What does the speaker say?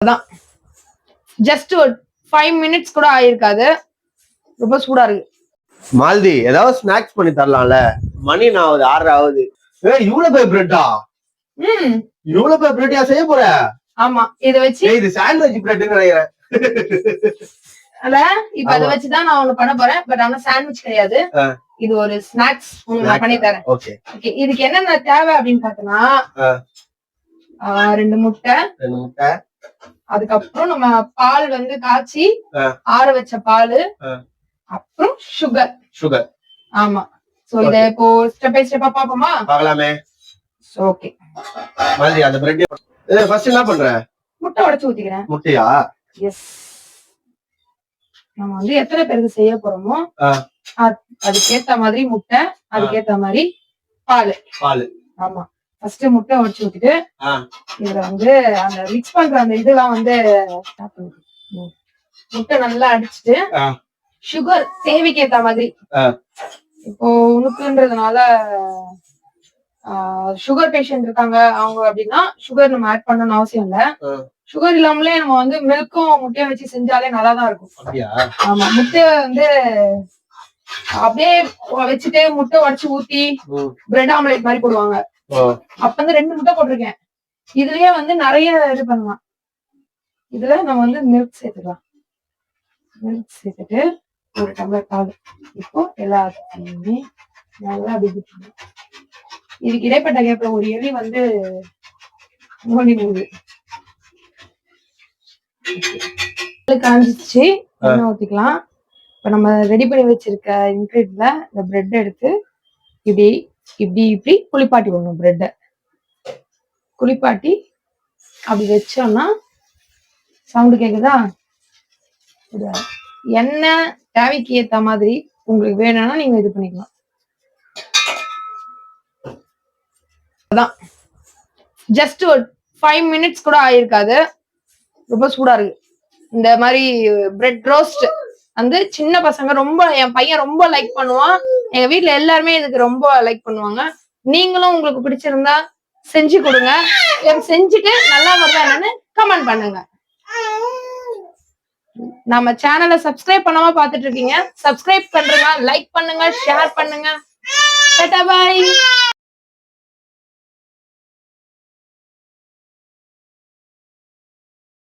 அதான். ஜஸ்ட் ஒரு five minutes கூட ஆயிருக்காது. ரொம்ப சூடா இருக்கு. மால்தி ஏதாவது ஸ்நாக்ஸ் பண்ணி தரலாம்ல? மணி நான் ஆகுது ஆறு ஆகுது. ஏய் இவ்வளவு பேர் பிரெட்டா ம். இவ்வளவு பேர் பிரெட்டியா செய்ய போற? ஆமா. இதை வச்சு இது சாண்ட்விச் பிரெட்னு நினைக்கிறேன். அத இப்ப அதை ஆமா. வச்சுதான் நான் ஒண்ணு பண்ண போறேன். பட் ஆனா சாண்ட்விச் கிடையாது. இது ஒரு ஸ்நாக்ஸ் நான் பண்ணி தரேன். ஓகே ஓகே இதுக்கு என்னென்ன தேவை அப்படின்னு பார்த்தோம்னா ரெண்டு முட்டை. ரெண்டு முட்டை. அதுக்கப்புறம் நம்ம பால் வந்து காய்ச்சி. ஆற வச்ச பால். அப்புறம் சுகர் சுகர் ஆமா. சோ இத இப்போ ஸ்டெப் பை ஸ்டெப்பா பாப்போமா பார்க்கலாமே. ஓகே மால்தி அந்த பிரெட் ஃபர்ஸ்ட் என்ன பண்ற? முட்டை உடைச்சு ஊத்திக்கிறேன். முட்டையா? எஸ் நம்ம வந்து எத்தனை பேருக்கு செய்ய போறோமோ அதுக்கேத்த மாதிரி முட்டை அதுக்கேத்த மாதிரி பால். பால். ஆமா. ஃபர்ஸ்ட் முட்டை உடைச்சு ஆ. இதுல வந்து அந்த மிக்ஸ் பண்ற அந்த இதெல்லாம் வந்து. முட்டை நல்லா அடிச்சுட்டு. சுகர் தேவைக்கு ஏத்த மாதிரி. இப்போ உனக்குன்றதுனால சுகர் பேஷண்ட் இருக்காங்க அவங்க அப்படின்னா சுகர் நம்ம ஆட் பண்ணணும்னு அவசியம் இல்ல. சுகர் இல்லாமலே நம்ம வந்து மில்க்கும் முட்டையும் வச்சு செஞ்சாலே நல்லா தான் இருக்கும் ஆமா முட்டை வந்து அப்படியே வச்சுட்டு முட்டை உடைச்சு ஊத்தி. பிரெட் ஆம்லெட் மாதிரி போடுவாங்க. அப்ப வந்து ரெண்டு முட்டை போட்டிருக்கேன். இதுலயே வந்து நிறைய இது பண்ணலாம். இதுல நம்ம வந்து மில்க் சேர்த்துக்கலாம். மில்க் சேர்த்துட்டு ஒரு டம்ளர் பால் இப்போ எல்லாத்தையுமே நல்லா பண்ணணும். இதுக்கு இடைப்பட்ட கேப்ல ஒரு எலி வந்து நோண்டி நோடு காஞ்சிச்சு எண்ணெய் ஊத்திக்கலாம். இப்ப நம்ம ரெடி பண்ணி வச்சிருக்க இன்கிரீட்ல இந்த பிரெட் எடுத்து இப்படி இப்படி இப்படி குளிப்பாட்டி விடணும் பிரெட்டை குளிப்பாட்டி அப்படி வச்சோம்னா சவுண்டு கேக்குதா? என்ன தேவைக்கு ஏத்த மாதிரி உங்களுக்கு வேணும்னா நீங்க இது பண்ணிக்கலாம். அதான். ஜஸ்ட் ஒரு ஃபைவ் மினிட்ஸ் கூட ஆயிருக்காது. ரொம்ப சூடா இருக்கு. இந்த மாதிரி பிரெட் ரோஸ்ட் வந்து சின்ன பசங்க ரொம்ப என் பையன் ரொம்ப லைக் பண்ணுவான். எங்க வீட்டுல எல்லாருமே இதுக்கு ரொம்ப லைக் பண்ணுவாங்க. நீங்களும் உங்களுக்கு பிடிச்சிருந்தா செஞ்சு கொடுங்க. செஞ்சுட்டு நல்லா வருதா என்னன்னு கமெண்ட் பண்ணுங்க. நம்ம சேனலை சப்ஸ்கிரைப் பண்ணாம பாத்துட்டு இருக்கீங்க. சப்ஸ்கிரைப் பண்றீங்க லைக் பண்ணுங்க ஷேர் பண்ணுங்க. பாய்.